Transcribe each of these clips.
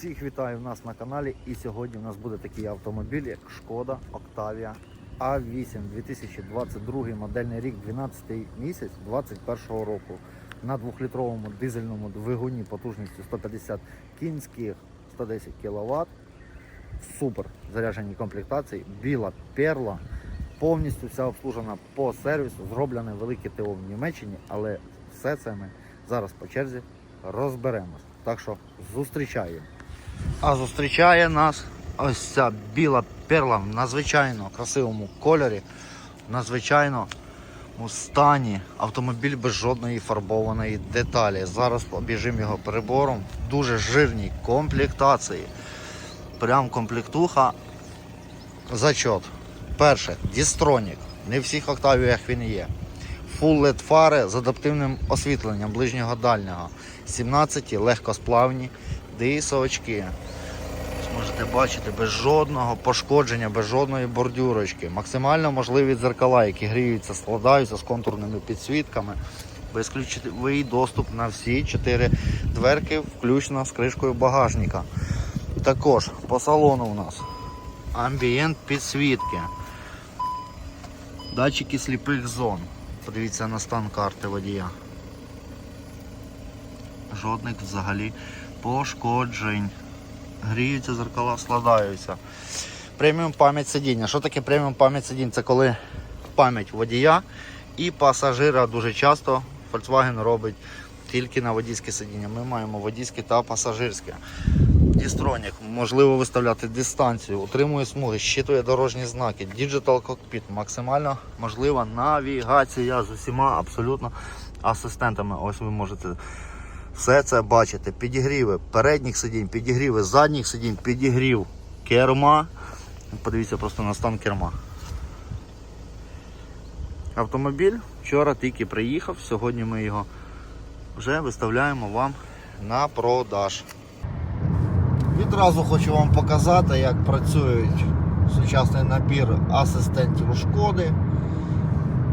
Всіх вітаю в нас на каналі. І сьогодні у нас буде такий автомобіль, як Шкода Octavia A8 2022 модельний рік, 12 місяць 2021 року. На двохлітровому дизельному двигуні потужністю 150 кінських 110 кВт. Супер заряджені комплектації, біла перла. Повністю вся обслужена по сервісу, зроблене велике ТО в Німеччині, але все це ми зараз по черзі розберемось. Так що зустрічаємо. А зустрічає нас ось ця біла перла в надзвичайно красивому кольорі, в надзвичайно стані. Автомобіль без жодної фарбованої деталі. Зараз обіжимо його перебором. Дуже жирній комплектації. Прям комплектуха зачот. Перше, Дістронік. Не в всіх октавіях він є. Full LED фари з адаптивним освітленням ближнього дальнього. 17 легкосплавні дисочки. Можете бачити без жодного пошкодження, без жодної бордюрочки. Максимально можливі дзеркала, які гріються, складаються з контурними підсвітками. Безключовий доступ на всі 4 дверки, включно з кришкою багажника. Також по салону у нас амбієнт підсвітки. Датчики сліпих зон. Подивіться на стан карти водія. Жодних взагалі пошкоджень. Гріються зеркала, складаються. Преміум пам'ять сидіння. Що таке преміум пам'ять сидіння? Це коли пам'ять водія і пасажира дуже часто Volkswagen робить тільки на водійське сидіння. Ми маємо водійське та пасажирське. Дістронік, можливо виставляти дистанцію, утримує смуги, щитує дорожні знаки, Digital Cockpit, максимально можлива навігація з усіма абсолютно асистентами. Ось ви можете все це бачити. Підігріви передніх сидінь, підігріви задніх сидінь, підігрів керма. Подивіться просто на стан керма. Автомобіль вчора тільки приїхав, сьогодні ми його вже виставляємо вам на продаж. Відразу хочу вам показати, як працюють сучасний набір асистентів шкоди.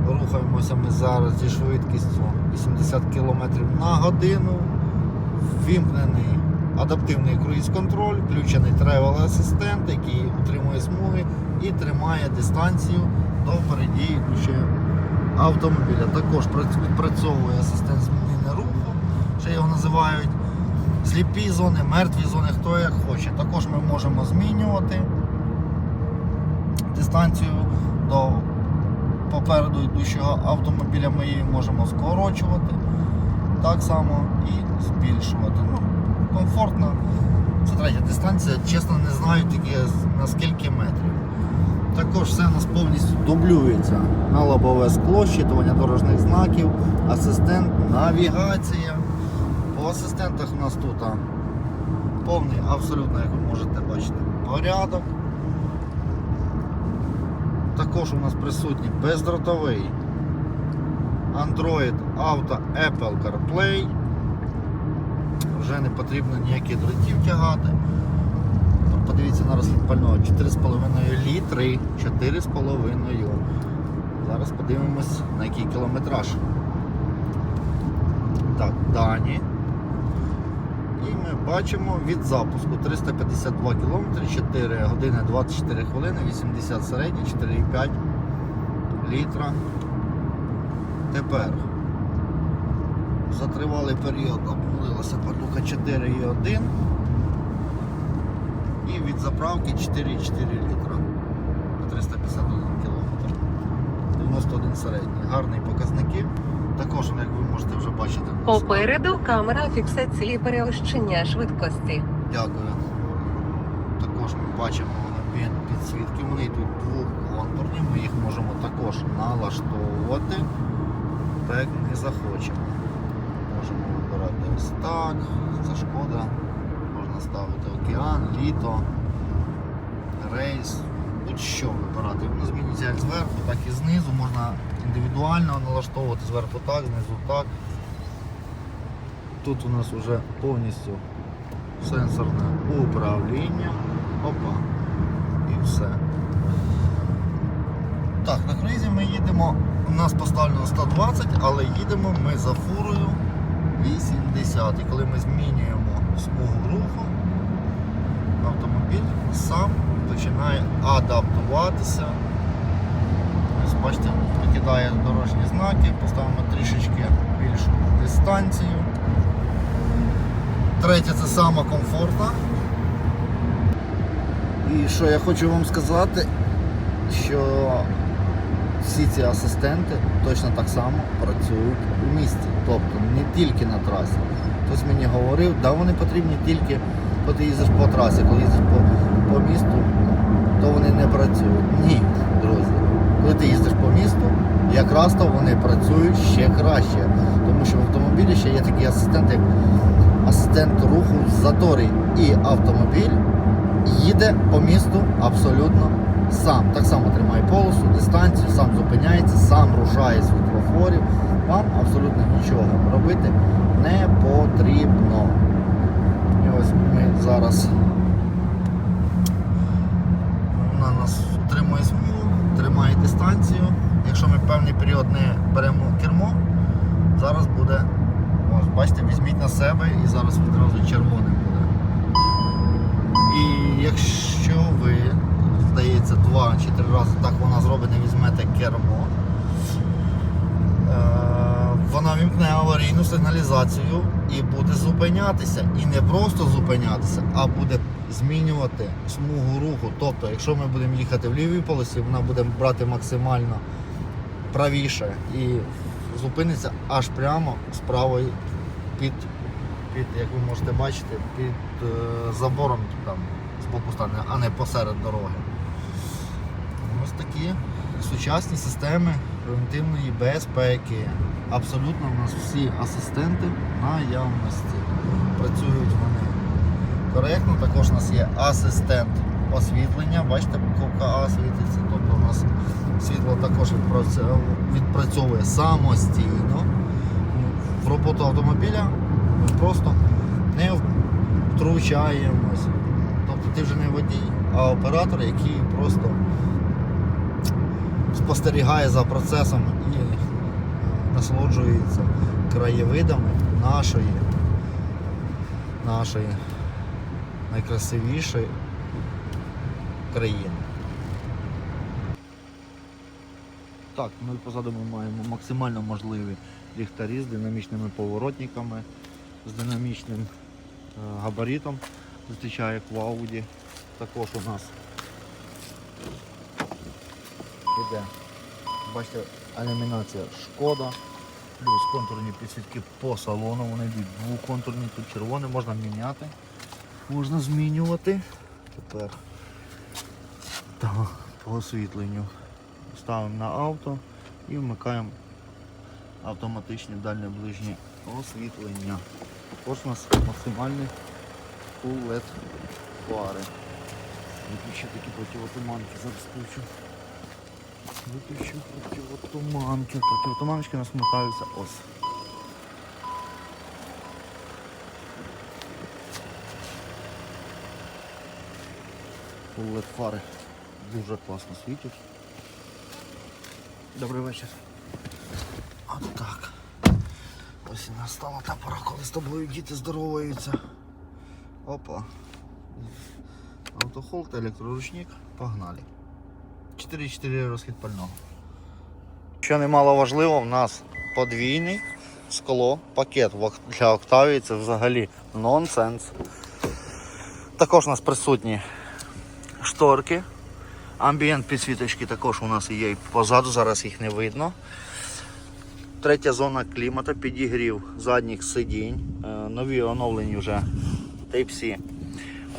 Рухаємося ми зараз зі швидкістю 80 км на годину. Ввімкнений адаптивний круїз-контроль, включений тревел асистент, який утримує смуги і тримає дистанцію до йдучого автомобіля. Також відпрацьовує асистент зміни руху, ще його називають сліпі зони, мертві зони, хто як хоче. Також ми можемо змінювати дистанцію до попереду йдущого автомобіля, ми її можемо скорочувати так само і збільшувати. Ну, комфортно. Це третя дистанція, чесно не знаю тільки на скільки метрів. Також все у нас повністю дублюється на лобове скло, щитування дорожніх знаків, асистент, навігація. По асистентах у нас тут повний, абсолютно, як ви можете бачити, порядок. Також у нас присутній бездротовий Android Auto Apple CarPlay. Вже не потрібно ніяких дротів тягати. Подивіться на розхід пального 4,5 літри. 4,5. Зараз подивимось на який кілометраж. Так, дані. Ми бачимо від запуску 352 км, 4 години 24 хвилини, 80 середній, 4,5 літра. Тепер за тривалий період обнулилася парлюка 4,1 і від заправки 4,4 літра на 351 км. 91 середній. Гарні показники. Також, як ви можете вже бачити, Попереду камера фіксації перевищення швидкості. Дякую. Також ми бачимо підсвітки. Вони йдуть двохконтурні, ми їх можемо також налаштовувати, так як ми захочемо. Можемо вибирати ось так, це шкода. Можна ставити океан, літо, рейс, будь-що вибирати. Воно змінюється як зверху, так і знизу. Можна індивідуально налаштовувати зверху так, знизу так. Тут у нас вже повністю сенсорне управління. Опа. І все. Так, на круїзі ми їдемо. У нас поставлено 120, але їдемо ми за фурою 80. І коли ми змінюємо смугу руху, автомобіль сам починає адаптуватися. Бачите, покидає дорожні знаки, поставимо трішечки більшу дистанцію. Третє це сама комфортна. І що я хочу вам сказати, що всі ці асистенти точно так само працюють у місті. Тобто не тільки на трасі. Хтось мені говорив, да вони потрібні тільки, коли ти їздиш по трасі, коли їздиш по, по місту, то вони не працюють. Ні, друзі. Коли ти їздиш по місту, якраз то вони працюють ще краще. Тому що в автомобілі ще є такий асистент, як асистент руху в заторі. І автомобіль їде по місту абсолютно сам. Так само тримає полосу, дистанцію, сам зупиняється, сам рушає з світлофорів. Вам абсолютно нічого робити не потрібно. І ось ми зараз вона нас утримує смугу, тримає дистанцію. Якщо ми певний період не беремо кермо, зараз буде, ось бачите, візьміть на себе і зараз відразу червоним буде. І якщо ви, здається, два чи три рази так вона зробить, не візьмете кермо, е, вона вімкне аварійну сигналізацію і буде зупинятися. І не просто зупинятися, а буде змінювати смугу руху. Тобто, якщо ми будемо їхати в лівій полосі, вона буде брати максимально правіше і зупиниться аж прямо з під, під як ви можете бачити, під е, забором там з боку стане, а не посеред дороги. Ось такі сучасні системи превентивної безпеки. Абсолютно у нас всі асистенти наявності. Працюють вони коректно. Також у нас є асистент освітлення. Бачите, буковка А світиться. Тобто у нас світло також відпрацьовує, самостійно. В роботу автомобіля ми просто не втручаємось. Тобто ти вже не водій, а оператор, який просто спостерігає за процесом і е, насолоджується краєвидами нашої, нашої найкрасивішої країни. Так, ну і позаду ми маємо максимально можливі ліхтарі з динамічними поворотниками, з динамічним е, габаритом, зустрічає Ауді. Також у нас іде, бачите, ілюмінація шкода, плюс контурні підсвітки по салону, вони йдуть двоконтурні, тут червоне, можна міняти, можна змінювати. Тепер так, по освітленню ставимо на авто і вмикаємо автоматичне дальнє ближнє освітлення. Також у нас максимальний full LED фари. Виключу такі противотуманки, зараз включу. Виключу противотуманки. Противотуманочки у нас вмикаються ось. LED фари дуже класно світять. Добрий вечір. От так. Ось і настала та пора, коли з тобою діти здороваються. Опа. Автохолд, електроручник. Погнали. 4,4 розхід пального. Що немало важливо, в нас подвійний скло, пакет для Октавії це взагалі нонсенс. Також у нас присутні шторки. Амбієнт підсвіточки також у нас є позаду, зараз їх не видно. Третя зона клімата, підігрів задніх сидінь, Е, нові оновлені вже Type-C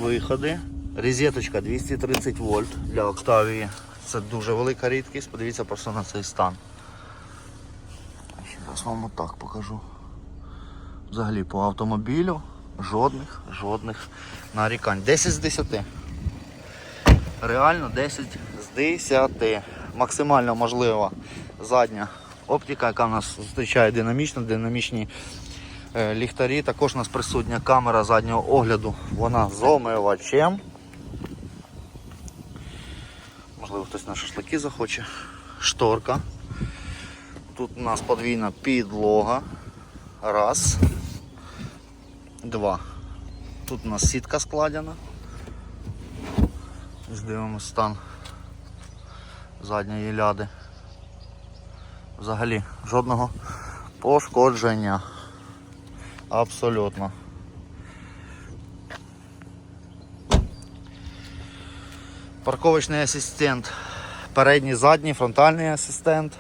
виходи. Розеточка 230 вольт для Октавії. Це дуже велика рідкість. Подивіться просто на цей стан. Зараз вам отак покажу. Взагалі по автомобілю жодних, жодних нарікань. 10 з 10. Реально 10 з 10. Максимально можлива задня оптика, яка нас зустрічає динамічно, динамічні е, ліхтарі. Також у нас присутня камера заднього огляду. Вона з омивачем. Можливо, хтось на шашлики захоче. Шторка. Тут у нас подвійна підлога. Раз. Два. Тут у нас сітка складена. Здивимо стан задньої ляди. Взагалі жодного пошкодження. Абсолютно. Парковочний асистент. Передній, задній, фронтальний асистент.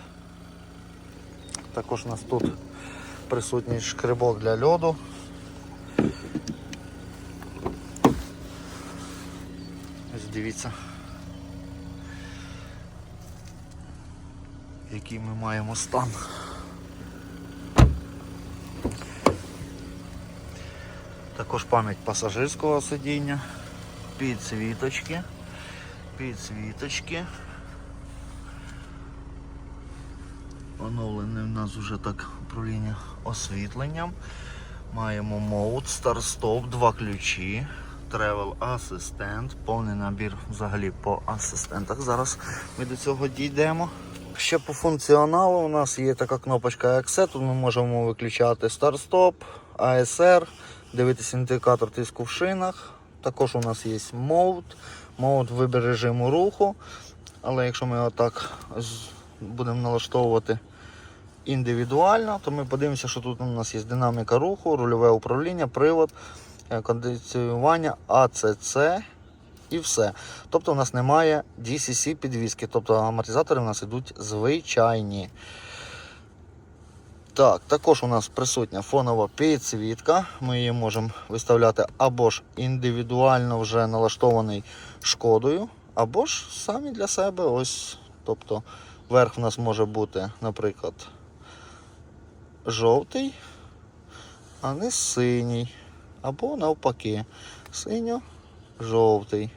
Також у нас тут присутній шкребок для льоду. Ось дивіться. Який ми маємо стан. Також пам'ять пасажирського сидіння, підсвіточки, підсвіточки. Оновлене в нас вже так управління освітленням. Маємо мод, старт-стоп, два ключі, travel асистент, повний набір взагалі по асистентах. Зараз ми до цього дійдемо. Ще по функціоналу у нас є така кнопочка EXE, тут ми можемо виключати старт-стоп, ASR, дивитися індикатор тиску в шинах. Також у нас є мод, мод вибір режиму руху. Але якщо ми отак будемо налаштовувати індивідуально, то ми подивимося, що тут у нас є динаміка руху, рульове управління, привод, кондиціювання, АЦЦ і все. Тобто у нас немає DCC підвіски, тобто амортизатори у нас йдуть звичайні. Так, також у нас присутня фонова підсвітка. Ми її можемо виставляти або ж індивідуально вже налаштований шкодою, або ж самі для себе. Ось, тобто верх у нас може бути, наприклад, жовтий, а не синій. Або навпаки, синьо-жовтий.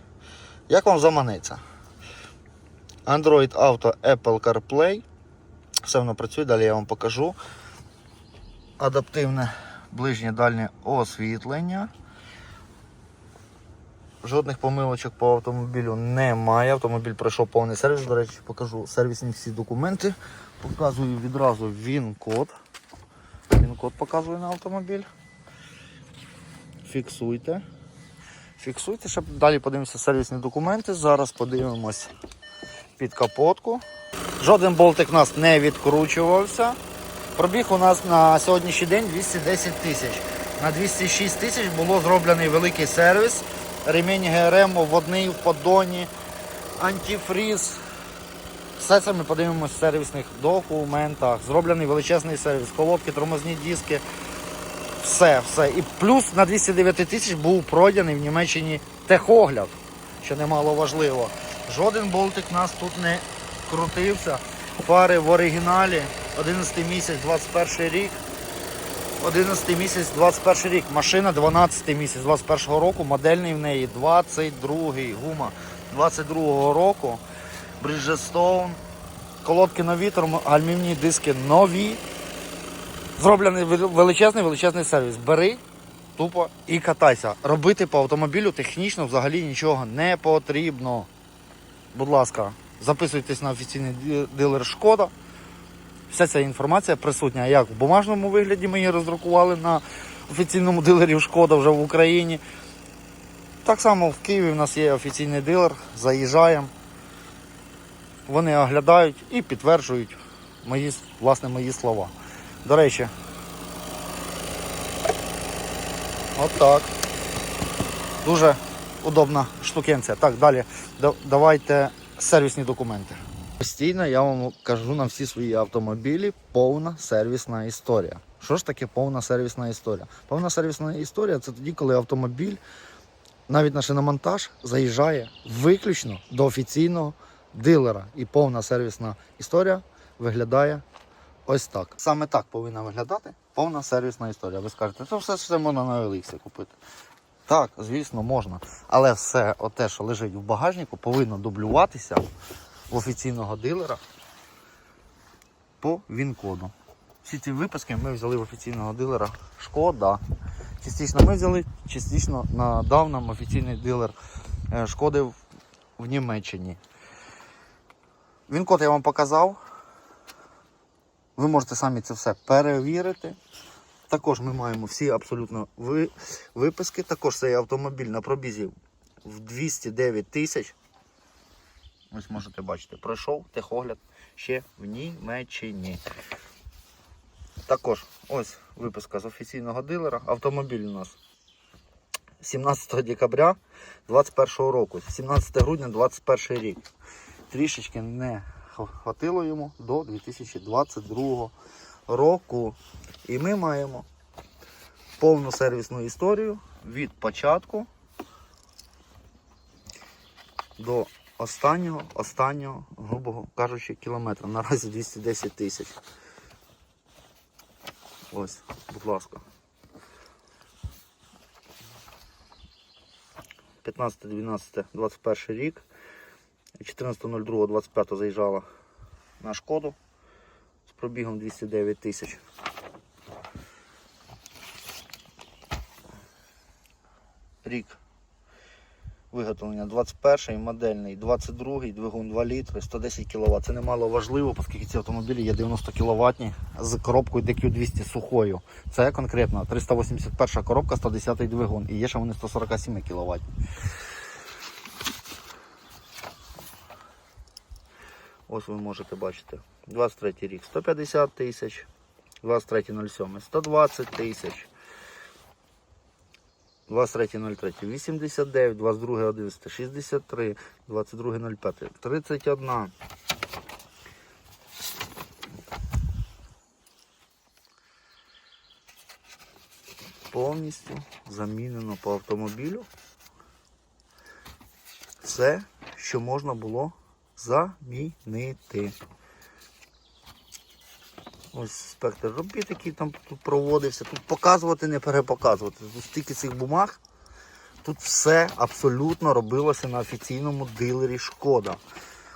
Як вам заманеться? Android Auto, Apple CarPlay. Все воно працює, далі я вам покажу. Адаптивне ближнє дальнє освітлення. Жодних помилочок по автомобілю немає. Автомобіль пройшов повний сервіс. До речі, покажу сервісні всі документи. Показую відразу він-код. Він-код показую на автомобіль. Фіксуйте. Фіксуйте, ще далі подивимося сервісні документи. Зараз подивимось під капотку. Жоден болтик у нас не відкручувався. Пробіг у нас на сьогоднішній день 210 тисяч. На 206 тисяч було зроблений великий сервіс. Ремінь ГРМ вводний в поддоні, антифріз. Все це ми подивимося в сервісних документах. Зроблений величезний сервіс, колодки, тормозні диски. Все, все. І плюс на 209 тисяч був пройдений в Німеччині техогляд, що немало важливо. Жоден болтик у нас тут не крутився. Фари в оригіналі. 11 місяць, 21 рік. 11 місяць, 21 рік. Машина 12 місяць 21 року. Модельний в неї 22 гума 22 року. Bridgestone. Колодки нові, термо- гальмівні диски нові. Зроблений величезний величезний сервіс. Бери тупо і катайся. Робити по автомобілю технічно взагалі нічого не потрібно. Будь ласка, записуйтесь на офіційний дилер Шкода. Вся ця інформація присутня як в бумажному вигляді ми її роздрукували на офіційному дилері Шкода вже в Україні. Так само в Києві в нас є офіційний дилер, заїжджаємо. Вони оглядають і підтверджують мої, власне, мої слова. До речі, отак. Дуже удобна штукенція. Так, далі. Давайте сервісні документи. Постійно я вам кажу на всі свої автомобілі повна сервісна історія. Що ж таке повна сервісна історія? Повна сервісна історія це тоді, коли автомобіль, навіть на шиномонтаж, заїжджає виключно до офіційного дилера. І повна сервісна історія виглядає ось так. Саме так повинна виглядати повна сервісна історія. Ви скажете, це все, все можна на Еліксі купити. Так, звісно, можна. Але все те, що лежить в багажнику, повинно дублюватися в офіційного дилера по ВІН-коду. Всі ці випуски ми взяли в офіційного дилера Шкода. Частично ми взяли, частично надав нам офіційний дилер е, Шкоди в Німеччині. Він-код я вам показав. Ви можете самі це все перевірити. Також ми маємо всі абсолютно ви- виписки. Також цей автомобіль на пробізі в 209 тисяч. Ось можете бачити, пройшов техогляд ще в Німеччині. Також ось виписка з офіційного дилера. Автомобіль у нас 17 декабря 2021 року, 17 грудня 2021 рік. Трішечки не хватило йому до 2022 року. І ми маємо повну сервісну історію від початку до останнього, останнього, грубо кажучи, кілометра. Наразі 210 тисяч. Ось, будь ласка. 15-12-21 рік. 14.02.25 заїжджала на шкоду з пробігом 209 тисяч. Рік виготовлення 21 модельний, 22-й, двигун 2 літри, 110 кВт. Це немало важливо, оскільки ці автомобілі є 90 кВт з коробкою DQ200 сухою. Це конкретно 381 коробка, 110 двигун. І є ще вони 147 кВт. Ось ви можете бачити. 23 рік 150 тисяч, 23.07 120 тисяч. 23.03 89, 22.11 63, 22.05 31. Повністю замінено по автомобілю все, що можна було замінити. Ось спектр робіт, який там тут проводився. Тут показувати, не перепоказувати. Тут стільки цих бумаг. Тут все абсолютно робилося на офіційному дилері Шкода.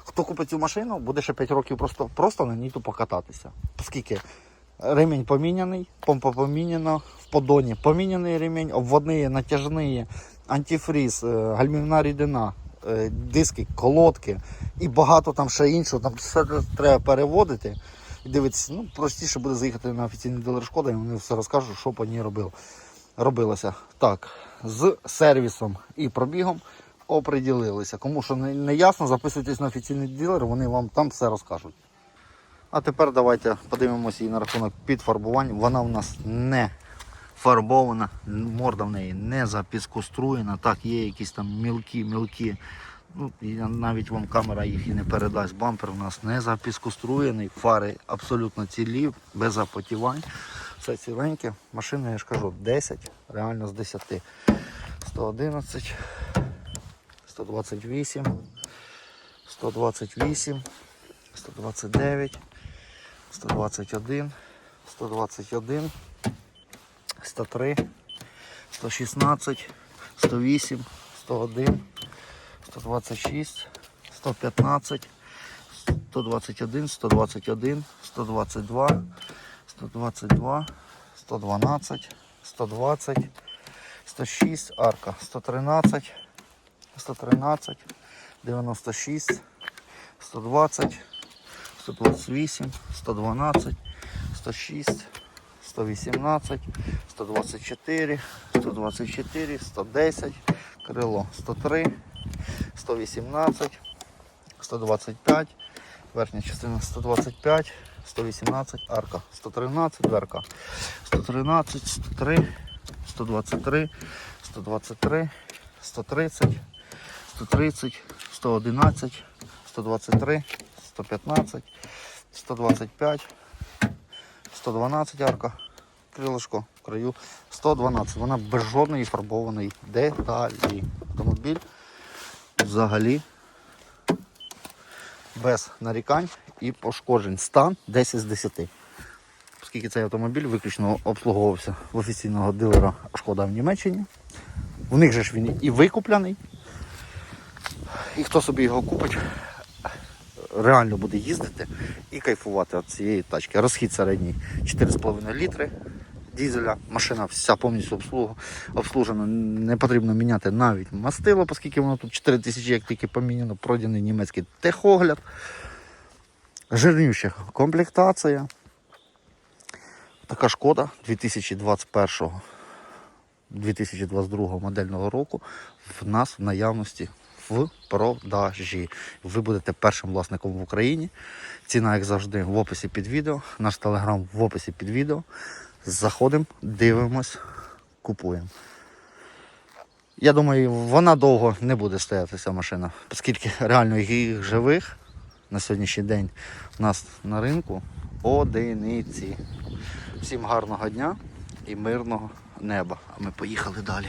Хто купить цю машину, буде ще 5 років просто, просто на ній покататися. Оскільки ремінь поміняний, помпа поміняна, в подоні поміняний ремінь, обводні, натяжні, антифріз, е, гальмівна рідина, диски, колодки і багато там ще іншого. Там все треба переводити. І дивитися, ну простіше буде заїхати на офіційний дилер Шкода, і вони все розкажуть, що по ній робив. робилося. Так, з сервісом і пробігом оприділилися. Кому що не, не ясно, записуйтесь на офіційний дилер, вони вам там все розкажуть. А тепер давайте подивимося і на рахунок підфарбувань. Вона в нас не фарбована, морда в неї не запіскоструєна. Так, є якісь там мілкі-мілкі. Ну, навіть вам камера їх і не передасть. Бампер у нас не запіскоструєний, фари абсолютно цілі, без запотівань. Все ціленьке. Машина, я ж кажу, 10, реально з 10. 111, 128, 128, 129, 121, 121, 103, 116, 108, 101, 126, 115, 121, 121, 122, 122, 112, 120, 106, арка, 113, 113, 96, 120, 128, 112, 106, 118, 124, 124, 110, крило 103, 118, 125, верхня частина 125, 118, арка 113, дверка 113, 103, 123, 123, 130, 130, 111, 123, 115, 125, 112 арка, крилишко в краю 112. Вона без жодної фарбованої деталі. Автомобіль взагалі без нарікань і пошкоджень. Стан 10 з 10. Оскільки цей автомобіль виключно обслуговувався в офіційного дилера Шкода в Німеччині. В них же ж він і викуплений. І хто собі його купить, реально буде їздити і кайфувати від цієї тачки. Розхід середній 4,5 літри дізеля. Машина вся повністю обслуг- обслужена. Не потрібно міняти навіть мастило, оскільки воно тут 4 тисячі, як тільки поміняно, пройдений німецький техогляд. Жирнюща комплектація. Така шкода 2021 2022 модельного року в нас в наявності в продажі. Ви будете першим власником в Україні. Ціна, як завжди, в описі під відео. Наш телеграм в описі під відео. Заходимо, дивимось, купуємо. Я думаю, вона довго не буде стояти ця машина, оскільки реально їх живих на сьогоднішній день у нас на ринку одиниці. Всім гарного дня і мирного неба. А ми поїхали далі.